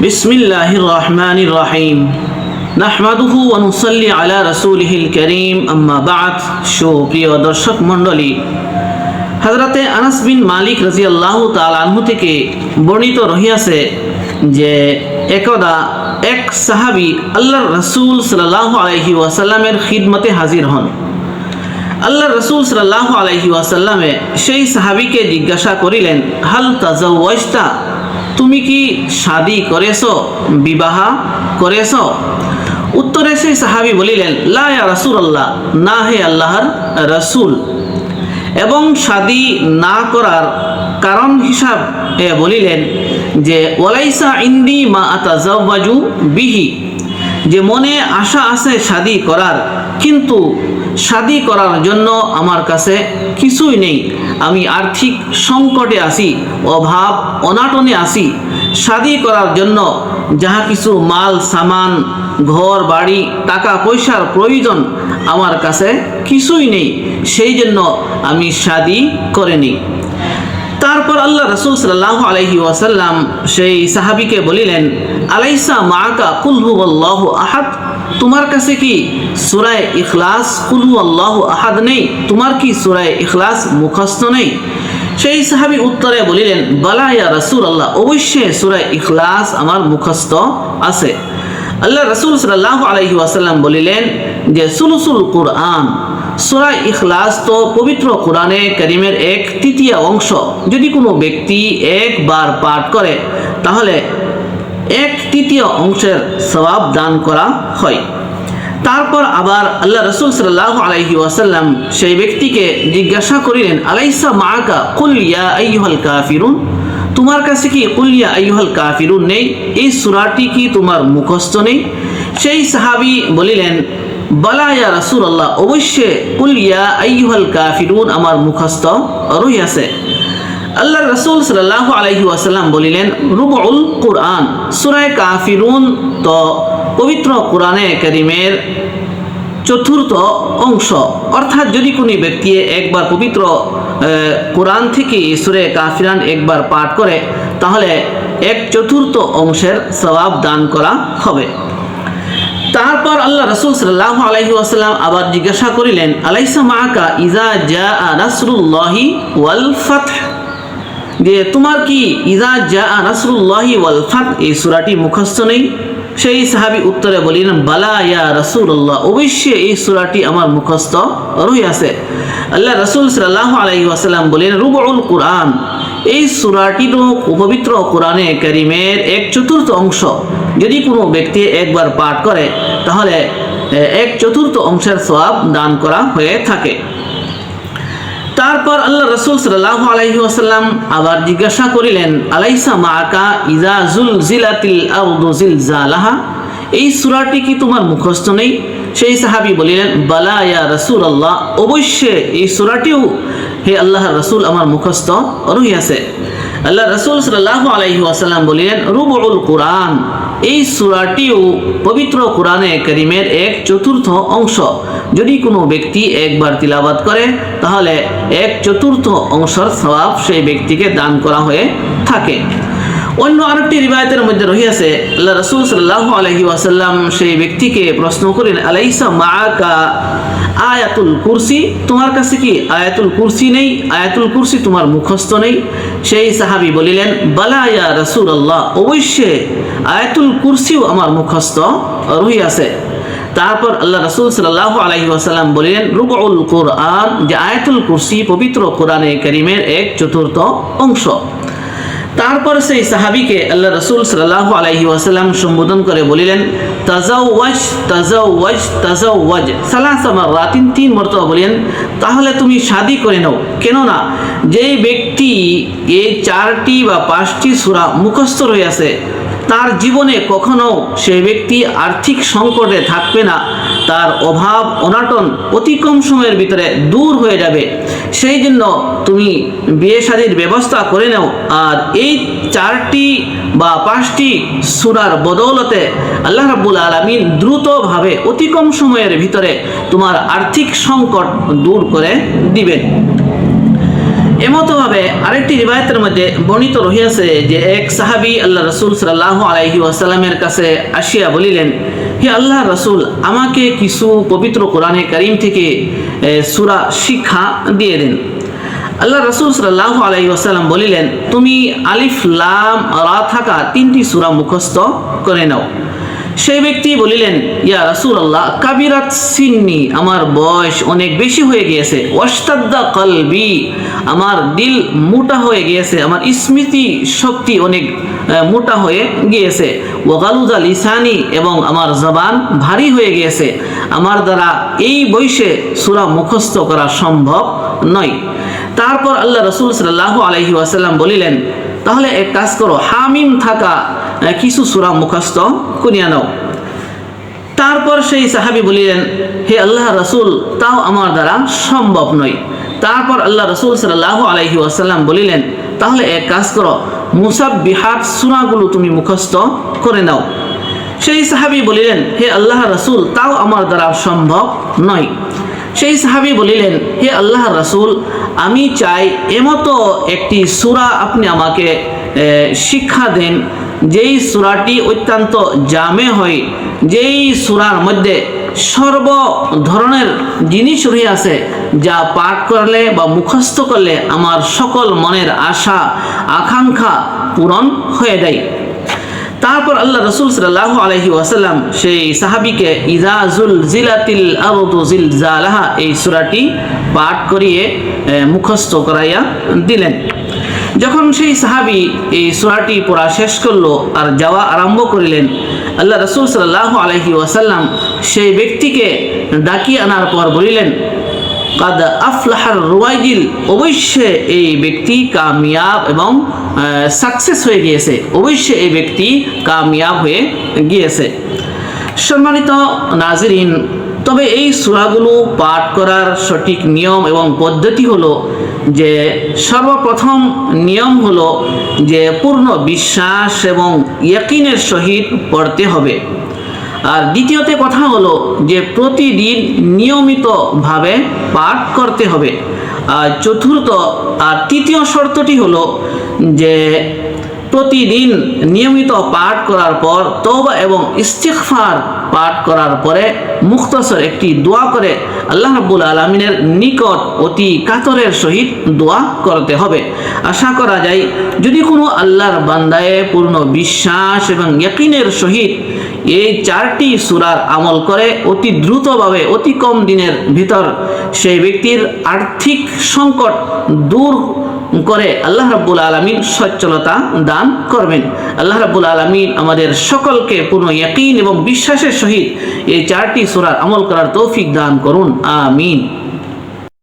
بسم الله الرحمن الرحيم نحمده ونصلي على رسوله الكريم أما بعد সুপ্রিয় দর্শক মণ্ডলী হজরতে আনাস বিন মালিক রাজি আল্লাহ তালাহু থেকে বর্ণিত রহিয়াছে যে একদা এক সাহাবি আল্লাহর রসুল সাল্লাহ আলহি ওয়াসাল্লামের খিদমতে হাজির হন আল্লাহ রসুল সাল্লাহ আলহি ওয়াসাল্লামে সেই সাহাবিকে জিজ্ঞাসা করিলেন হাল তাজাওয়াজতা তুমি কি শাদি করেছ, বিবাহ করেছ? উত্তরে সেই সাহাবি বলিলেন, লা ইয়া রাসূলুল্লাহ, না হে আল্লাহর রসুল। এবং শাদি না করার কারণ হিসাব বলিলেন যে ওলাইসা ইন্দি মা আতাজাওয়াজু বিহি। যে মনে আশা আছে শাদি করার, কিন্তু শাদি করার জন্য আমার কাছে কিছুই নেই। আমি আর্থিক সংকটে আছি, অভাব, অনাটনে আছি। শাদি করার জন্য যাহা কিছু মাল, সামান, ঘর, বাড়ি, টাকা, পয়সার প্রয়োজন আমার কাছে কিছুই নেই, সেই জন্য আমি শাদি করিনি। তারপর আল্লাহ রসুল সাল্লাহ আলহি ওয়াসাল্লাম সেই সাহাবিকে বলিলেন, আলাইসা মাকা কুলহু আল্লাহ আহাদ? তোমার কাছে কি সুরায় ইখলাস কুলহু আল্লাহ আহাদ নেই? তোমার কি সুরায় ইখলাস মুখস্থ নেই? সেই সাহাবি উত্তরে বলিলেন, বালা ইয়া রসুল আল্লাহ অবশ্যই সুরায় ইখলাস আমার মুখস্থ আছে। আল্লাহ রসুল সাল্লাহ আলহি ওয়াসাল্লাম বলিলেন যে, সুলসুল কুরআন, সুরা ইখলাস তো পবিত্র কোরআনে করিমের এক তৃতীয় অংশ। যদি কোনো ব্যক্তি একবার পাঠ করে, তাহলে এক তৃতীয় অংশের সবাব দান করা হয়। তারপর আবার আল্লাহ রসুল সাল্লাহ আলাইহি ওয়াসাল্লাম সেই ব্যক্তিকে জিজ্ঞাসা করিলেন, আলাইসা মাকা কুল ইয়া আইয়ুহাল কাফিরুন? তোমার কাছে কি কুলিয়া আইয়ুহাল কাফিরুন নেই? এই সুরাটি কি তোমার মুখস্থ নেই? সেই সাহাবি বলিলেন বালায়া রাসুল আল্লাহ অবশ্যই কুলিয়া আইয়ুহাল কাফিরুন আমার মুখস্থ রহিয়াছে আল্লাহ রসুল সাল্লাহ আলহি ওয়াসাল্লাম বলিলেন, রুবউল কুরআন, সুরায় কাফিরুন তো পবিত্র কোরআনে করিমের চতুর্থ অংশ। অর্থাৎ যদি কোনো ব্যক্তি একবার পবিত্র কোরআন থেকে সুরে কাফিরান একবার পাঠ করে, তাহলে এক চতুর্থ অংশের সবাব দান করা হবে। তারপর আল্লাহ রসুল সাল্লাহ আলহি আসাল্লাম আবার জিজ্ঞাসা করিলেন, আলাইসা মাকা ইজা জা নাসরুল্লাহি ওয়াল ফাত যে, তোমার কি ইজা জা নাসরুল্লাহি ওয়াল ফাত এই সুরাটি মুখস্থ নেই। সেই সাহাবি উত্তরে বলিলেন, বালা ইয়া রসুল্লাহ অবশ্যই এই সুরাটি আমার মুখস্থ রহিয়াছে আল্লাহ রসুল সাল্লাহ আলহি আসাল্লাম বলেন রুবুল কোরআন, এই সুরাটিরও পবিত্র কোরআনে করিমের এক চতুর্থ অংশ। যদি কোনো ব্যক্তি একবার পাঠ করে, তাহলে এক চতুর্থ অংশের সবাব দান করা হয়ে থাকে। তারপর আল্লাহ রসুল সাল্লাহ আলহি আসাল্লাম আবার জিজ্ঞাসা করিলেন, আলাইসা মাকা ইজা জুল জিলাতিল আউদু জিল জালাহা এই সুরাটি কি তোমার মুখস্থ নেই? সেই সাহাবি বলিলেন, বালা ইয়া রসুল আল্লাহ অবশ্যই এই সুরাটিও হে আল্লাহ রসুল আমার মুখস্থ রহিয়াছে। আল্লাহ রসুল সাল্লাহ আলহি আসাল্লাম বলিলেন রুবুল কোরআন। এই সুরাটিও পবিত্র কোরআনে করিমের এক চতুর্থ অংশ। যদি কোনো ব্যক্তি একবার তিলাবাত করে, তাহলে এক চতুর্থ অংশের স্বভাব সেই ব্যক্তিকে দান করা হয়ে থাকে। অন্য আরেকটি রিবায়তের মধ্যে রহিয়াছে আল্লাহ রসুল সাল্লাহ আলহি ওয়াসাল্লাম সেই ব্যক্তিকে প্রশ্ন করেন, আলাইসা মাকা আয়াতুল কুরসি? তোমার কাছে কি আয়াতুল কুরসি নেই? আয়াতুল কুরসি তোমার মুখস্থ নেই? সেই সাহাবি বলিলেন, বালা রসুল আল্লাহ অবশ্যই আয়াতুল কুরসিও আমার মুখস্থ রহিয়াছে তারপর আল্লাহ রসুল সাল্লাহ আলহি ওয়াসাল্লাম বলিলেন রুবুল কোরআন, যে আয়াতুল কুরসি পবিত্র কোরআনে করিমের এক চতুর্থ অংশ। তারপর সেই সাহাবিকে আল্লাহ রসুল সাল্লাহ আলহি ওয়াসাল্লাম সম্বোধন করে বলিলেন, তাজাওয়াজ তাজাওয়াজ তাজাওয়াজ। সালাসামার রাতিন তিন মর্তবা বলিলেন, তাহলে তুমি শাদি করে নাও। কেননা, যেই ব্যক্তি এই চারটি বা পাঁচটি সুরা মুখস্থ রয়েছে তার জীবনে কখনো সে ব্যক্তি আর্থিক সংকটে থাকবে না। তার অভাব, অনাটন অতি কম সময়ের ভিতরে দূর হয়ে যাবে। সেই জন্য তুমি বিয়ে শাদির ব্যবস্থা করে নাও। আর এই চারটি বা পাঁচটি সুরার বদৌলতে আল্লাহ রাব্বুল আলমিন দ্রুতভাবে অতি কম সময়ের ভিতরে তোমার আর্থিক সংকট দূর করে দিবেন। এমতভাবে আরেকটি রিবায়তের মধ্যে বর্ণিত রহিয়াছে যে এক সাহাবী আল্লাহ রসুল সাল্লাহ আলাইহি ওয়াসাল্লামের কাছে আসিয়া বলিলেন হে আল্লাহ রসুল, আমাকে কিছু পবিত্র কোরআনে করিম থেকে সুরা শিক্ষা দিয়ে দেন। আল্লাহ রসুল সাল্লাহ আলাই ওয়াসাল্লাম বলিলেন, তুমি আলিফ লাম, রা থাকা তিনটি সুরা মুখস্থ করে নাও। সেই ব্যক্তি বলিলেন, ইয়া রাসুল আল্লাহ কাবিরাত সিন্নি, আমার বয়স অনেক বেশি হয়ে গিয়েছে। ওয়াস্তাদ্দা কলবি, আমার দিল মোটা হয়ে গিয়েছে, আমার স্মৃতি শক্তি অনেক মোটা হয়ে গিয়েছে। ওয়াগালুদা লিসানি, এবং আমার জবান ভারী হয়ে গিয়েছে। আমার দ্বারা এই বয়সে সুরা মুখস্থ করা সম্ভব নয়। তারপর আল্লাহ রসুল সাল্লাহ আলহি ওয়াসাল্লাম বলিলেন, তাহলে এক কাজ করো, হামিম থাকা কিছু সুরা মুখস্থ করিয়া নাও। তারপর সেই সাহাবি বলিলেন, হে আল্লাহ রসুল, তাও আমার দ্বারা সম্ভব নয়। তারপর আল্লাহ রসুল সাল্লাহ আলহি ওয়াসাল্লাম বলিলেন, তাহলে এক কাজ করো মুসাব বিহার সুরাগুলো তুমি মুখস্থ করে নাও। সেই সাহাবি বলিলেন, হে আল্লাহ রসুল, তাও আমার দ্বারা সম্ভব নয়। সেই সাহাবি বলিলেন, হে আল্লাহ রসুল, আমি চাই এমতো একটি সুরা আপনি আমাকে শিক্ষা দেন যেই সুরাটি অত্যন্ত জামে হয়, যেই সুরার মধ্যে সর্ব ধরনের জিনিস রহিয়াছে, যা পাঠ করলে বা মুখস্থ করলে আমার সকল মনের আশা, আকাঙ্ক্ষা পূরণ হয়ে যায়। তারপর আল্লাহ রসুল সাল্লাহ আলহি ওয়াসাল্লাম সেই সাহাবিকে ইজাজুল জিলাতিল আরদু জিলজালাহা, এই সুরাটি পাঠ করিয়ে মুখস্থ করাইয়া দিলেন। যখন সেই সাহাবি এই সুরাটি পড়া শেষ করল আর যাওয়া আরম্ভ করিলেন, আল্লাহ রসুল সাল্লাহ আলহি ওয়াসাল্লাম সেই ব্যক্তিকে ডাকিয়ে আনার পর বলিলেন, কাদ আফলাহার রুয়াইজিল অবশ্যই এই ব্যক্তি কামিয়াব এবং সাকসেস হয়ে গিয়েছে। অবশ্যই এই ব্যক্তি কামিয়াব হয়ে গিয়েছে। সম্মানিত নাজরিন, তবে এই সূরাগুলো পাঠ করার সঠিক নিয়ম এবং পদ্ধতি হলো যে সর্বপ্রথম নিয়ম হলো যে পূর্ণ বিশ্বাস এবং ইয়াকিনের সহিত পড়তে হবে। আর দ্বিতীয়তে কথা হলো যে প্রতিদিন নিয়মিতভাবে পাঠ করতে হবে। আর চতুর্থ আর তৃতীয় শর্তটি হলো যে প্রতিদিন নিয়মিত পাঠ করার পর তওবা এবং ইস্তিগফার পাঠ করার পরে মুখতসর একটি দোয়া করে আল্লাহ রাব্বুল আলমিনের নিকট অতি কাতরের সহিত দোয়া করতে হবে। আশা করা যায়, যদি কোনো আল্লাহর বান্দায়ে পূর্ণ বিশ্বাস এবং ইয়াকিনের সহিত এই চারটি সুরার আমল করে অতি দ্রুতভাবে, অতি কম দিনের ভিতর সেই ব্যক্তির আর্থিক সংকট দূর করে আল্লাহ রাব্বুল আলমিন সচ্ছলতা দান করবেন। আল্লাহ রাব্বুল আলমিন আমাদের সকলকে পূর্ণ ইয়াকিন এবং বিশ্বাসের সহিত এই চারটি সুরার আমল করার তৌফিক দান করুন। আমিন।